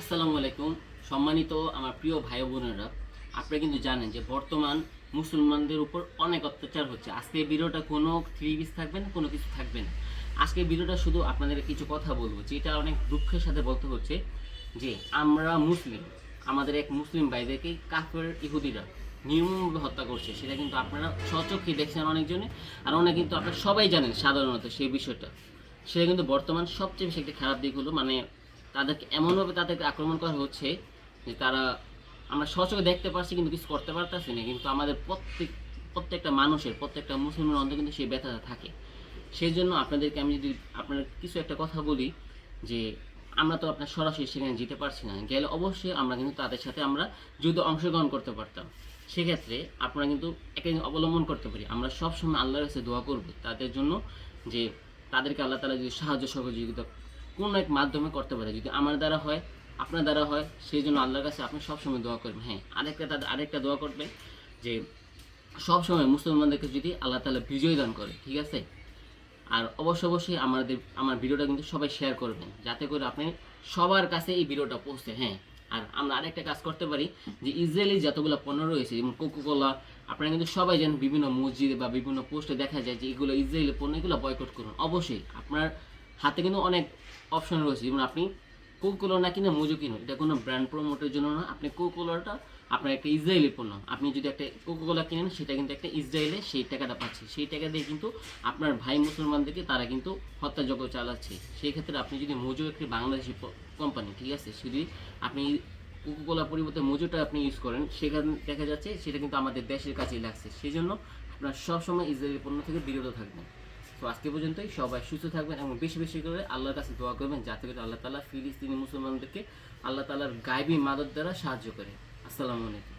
আসসালামু আলাইকুম। সম্মানিত আমার প্রিয় ভাই বোনেরা, আপনারা কিন্তু জানেন যে বর্তমান মুসলমানদের উপর অনেক অত্যাচার হচ্ছে। আজকে ভিডিওটা কোনো থ্রি পিস থাকবে না, কোনো কিছু থাকবে না। আজকে ভিডিওটা শুধু আপনাদের কিছু কথা বলব, যেটা অনেক দুঃখের সাথে বলতে হচ্ছে যে আমরা মুসলিম, আমাদের এক মুসলিম ভাইদেরকে কাফের ইহুদিরা নির্মমভাবে হত্যা করছে। সেটা কিন্তু আপনারা সচক্ষে দেখছেন অনেকজনে, আর অনেক কিন্তু আপনারা সবাই জানেন সাধারণত সেই বিষয়টা। সেটা কিন্তু বর্তমান সবচেয়ে বেশি একটা খারাপ দিক হলো মানে তাদেরকে এমনভাবে তাদেরকে আক্রমণ করা হচ্ছে যে তারা, আমরা সচকে দেখতে পাচ্ছি কিন্তু কিছু করতে পারতেছি না, কিন্তু আমাদের প্রত্যেক, প্রত্যেকটা মানুষের, প্রত্যেকটা মুসলমানের অন্তর কিন্তু সেই ব্যথাটা থাকে। সেই জন্য আপনাদেরকে আমি যদি আপনার কিছু একটা কথা বলি যে আমরা তো আপনার সরাসরি সেখানে যেতে পারছি না, গেলে অবশ্যই আমরা কিন্তু তাদের সাথে আমরা যুদ্ধে অংশগ্রহণ করতে পারতাম। সেক্ষেত্রে আপনারা কিন্তু একটা অবলম্বন করতে পারি। আমরা সবসময় আল্লাহর কাছে দোয়া করব তাদের জন্য যে তাদেরকে আল্লাহ তালা যদি সাহায্য সহযোগিতা কোনো এক মাধ্যমে করতে পারে। যদি আমার দ্বারা হয়, আপনার দ্বারা হয়, সেই জন্য আল্লাহর কাছে আপনি সবসময় দোয়া করবেন। হ্যাঁ আরেকটা তাদের, আরেকটা দোয়া করবেন যে সবসময় মুসলমানদেরকে যদি আল্লাহ তালা বিজয় দান করে, ঠিক আছে? আর অবশ্যই অবশ্যই আমাদের, আমার ভিডিওটা কিন্তু সবাই শেয়ার করবেন, যাতে করে আপনি সবার কাছে এই ভিডিওটা পৌঁছে হ্যাঁ? আর আমরা আরেকটা কাজ করতে পারি যে ইসরায়েলি যতগুলো পণ্য রয়েছে, যেমন কোকোকোলা আপনারা কিন্তু সবাই জানেন বিভিন্ন মসজিদে বা বিভিন্ন পোস্টে দেখা যায় যে এগুলো ইসরায়েলি পণ্য, এগুলো বয়কট করুন। অবশ্যই আপনার হাতে কিন্তু অনেক অপশন রয়েছে। যেমন আপনি কোকোকোলা না কিনে মজু কিনুন, এটা কোনো ব্র্যান্ড প্রমোটের জন্য না। আপনি কোকোকোলাটা আপনার একটা ইসরায়েলি পণ্য। আপনি যদি একটা কোকোকোলা কিনেন, সেটা কিন্তু একটা ইসরায়েলে সেই টাকাটা পাচ্ছে। সেই টাকা দিয়ে কিন্তু আপনার ভাই মুসলমানদেরকে তারা কিন্তু হত্যাযজ্ঞ চালাচ্ছে। সেই ক্ষেত্রে আপনি যদি মজু একটি বাংলাদেশি কোম্পানি ঠিক আছে? যদি আপনি কোকোকোলা পরিবর্তে মজুটা আপনি ইউজ করেন, সেখানে দেখা যাচ্ছে সেটা কিন্তু আমাদের দেশের কাছেই লাগছে। সেই জন্য আপনার সবসময় ইসরায়েলি পণ্য থেকে বিরত থাকবেন। তো আজকে পর্যন্তই। সবাই সুস্থ থাকবেন এবং বেশি বেশি করে আল্লাহর কাছে দোয়া করবেন, যাতে করে আল্লাহ তালা ফিলিস্তিনি মুসলমানদেরকে আল্লাহ তালার গাইবী মাদত দ্বারা সাহায্য করে। আসসালামু আলাইকুম।